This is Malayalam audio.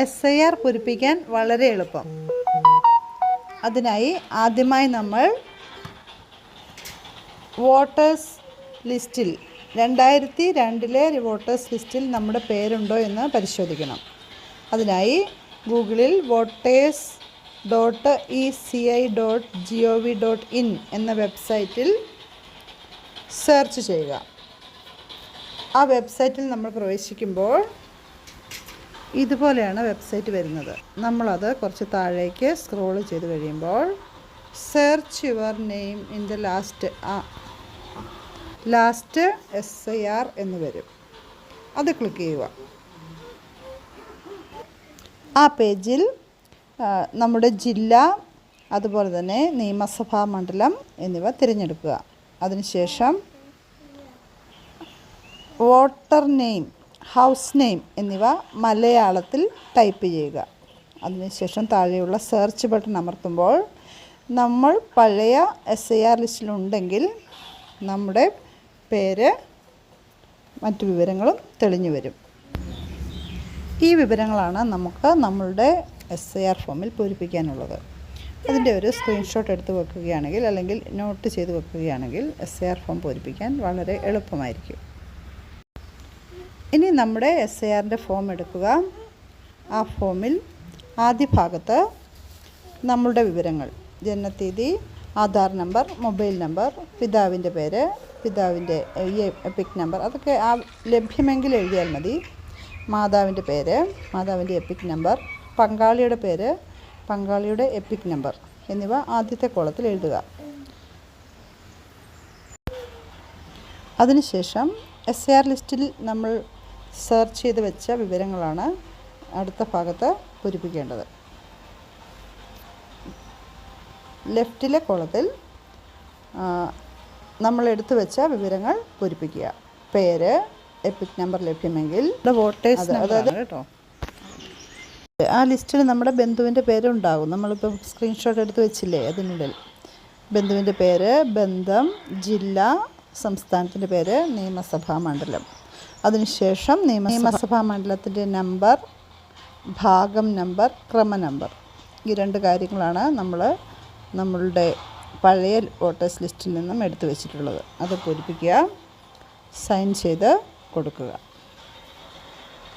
എസ് ഐ ആർ പൂരിപ്പിക്കാൻ വളരെ എളുപ്പം. അതിനായി ആദ്യമായി നമ്മൾ വോട്ടേഴ്സ് ലിസ്റ്റിൽ രണ്ടായിരത്തി രണ്ടിലെ വോട്ടേഴ്സ് ലിസ്റ്റിൽ നമ്മുടെ പേരുണ്ടോ എന്ന് പരിശോധിക്കണം. അതിനായി ഗൂഗിളിൽ voters dot E C I dot G O V dot in എന്ന വെബ്സൈറ്റിൽ സെർച്ച് ചെയ്യുക. ആ വെബ്സൈറ്റിൽ നമ്മൾ പ്രവേശിക്കുമ്പോൾ ഇതുപോലെയാണ് വെബ്സൈറ്റ് വരുന്നത്. നമ്മളത് കുറച്ച് താഴേക്ക് സ്ക്രോൾ ചെയ്ത് കഴിയുമ്പോൾ search your name in the last last S I R എന്ന് വരും. അത് ക്ലിക്ക് ചെയ്യുക. ആ പേജിൽ നമ്മുടെ ജില്ല അതുപോലെ തന്നെ നിയമസഭാ മണ്ഡലം എന്നിവ തിരഞ്ഞെടുക്കുക. അതിനുശേഷം വോട്ടർ നെയിം ഹൗസ് നെയിം എന്നിവ മലയാളത്തിൽ ടൈപ്പ് ചെയ്യുക. അതിനുശേഷം താഴെയുള്ള സെർച്ച് ബട്ടൺ അമർത്തുമ്പോൾ നമ്മൾ പഴയ എസ് ഐ ആർ ലിസ്റ്റിലുണ്ടെങ്കിൽ നമ്മുടെ പേര് മറ്റു വിവരങ്ങളും തെളിഞ്ഞു വരും. ഈ വിവരങ്ങളാണ് നമുക്ക് നമ്മളുടെ എസ് ഐ ആർ ഫോമിൽ പൂരിപ്പിക്കാനുള്ളത്. അതിന്റെ ഒരു സ്ക്രീൻഷോട്ട് എടുത്ത് വെക്കുകയാണെങ്കിൽ അല്ലെങ്കിൽ നോട്ട് ചെയ്ത് വെക്കുകയാണെങ്കിൽ എസ് ഐ ആർ ഫോം പൂരിപ്പിക്കാൻ വളരെ എളുപ്പമായിരിക്കും. ഇനി നമ്മുടെ എസ് എ ആറിന്റെ ഫോം എടുക്കുക. ആ ഫോമിൽ ആദ്യ ഭാഗത്ത് നമ്മളുടെ വിവരങ്ങൾ. ജനനത്തീയതി ആധാർ നമ്പർ മൊബൈൽ നമ്പർ പിതാവിന്റെ പേര് പിതാവിന്റെ എപ്പിക് നമ്പർ അതൊക്കെ ആ ലഭ്യമെങ്കിൽ എഴുതിയാൽ മതി. മാതാവിന്റെ പേര് മാതാവിന്റെ എപ്പിക് നമ്പർ പങ്കാളിയുടെ പേര് പങ്കാളിയുടെ എപ്പിക് നമ്പർ എന്നിവ ആദ്യത്തെ കോളത്തിൽ എഴുതുക. അതിനുശേഷം എസ് ആർ ലിസ്റ്റിൽ നമ്മൾ സെർച്ച് ചെയ്ത് വെച്ച വിവരങ്ങളാണ് അടുത്ത ഭാഗത്ത് പൂരിപ്പിക്കേണ്ടത്. ലെഫ്റ്റിലെ കോളത്തിൽ നമ്മൾ എടുത്തു വെച്ച വിവരങ്ങൾ പൂരിപ്പിക്കുക. പേര് എപ്പിക് നമ്പർ ലഭ്യമെങ്കിൽ വോട്ടേഴ്സ് അതായത് കേട്ടോ. ആ ലിസ്റ്റിൽ നമ്മുടെ ബന്ധുവിന്റെ പേരുണ്ടാകും. നമ്മളിപ്പോൾ സ്ക്രീൻഷോട്ട് എടുത്ത് വെച്ചില്ലേ അതിനുള്ളിൽ. ബന്ധുവിന്റെ പേര് ബന്ധം ജില്ല സംസ്ഥാനത്തിന്റെ പേര് നിയമസഭാ മണ്ഡലം. അതിനുശേഷം നിയമ നിയമസഭാ മണ്ഡലത്തിന്റെ നമ്പർ ഭാഗം നമ്പർ ക്രമ നമ്പർ. ഈ രണ്ട് കാര്യങ്ങളാണ് നമ്മൾ നമ്മളുടെ പഴയ വോട്ടേഴ്സ് ലിസ്റ്റിൽ നിന്നും എടുത്തു വച്ചിട്ടുള്ളത്. അത് പൂരിപ്പിക്കുക സൈൻ ചെയ്ത് കൊടുക്കുക.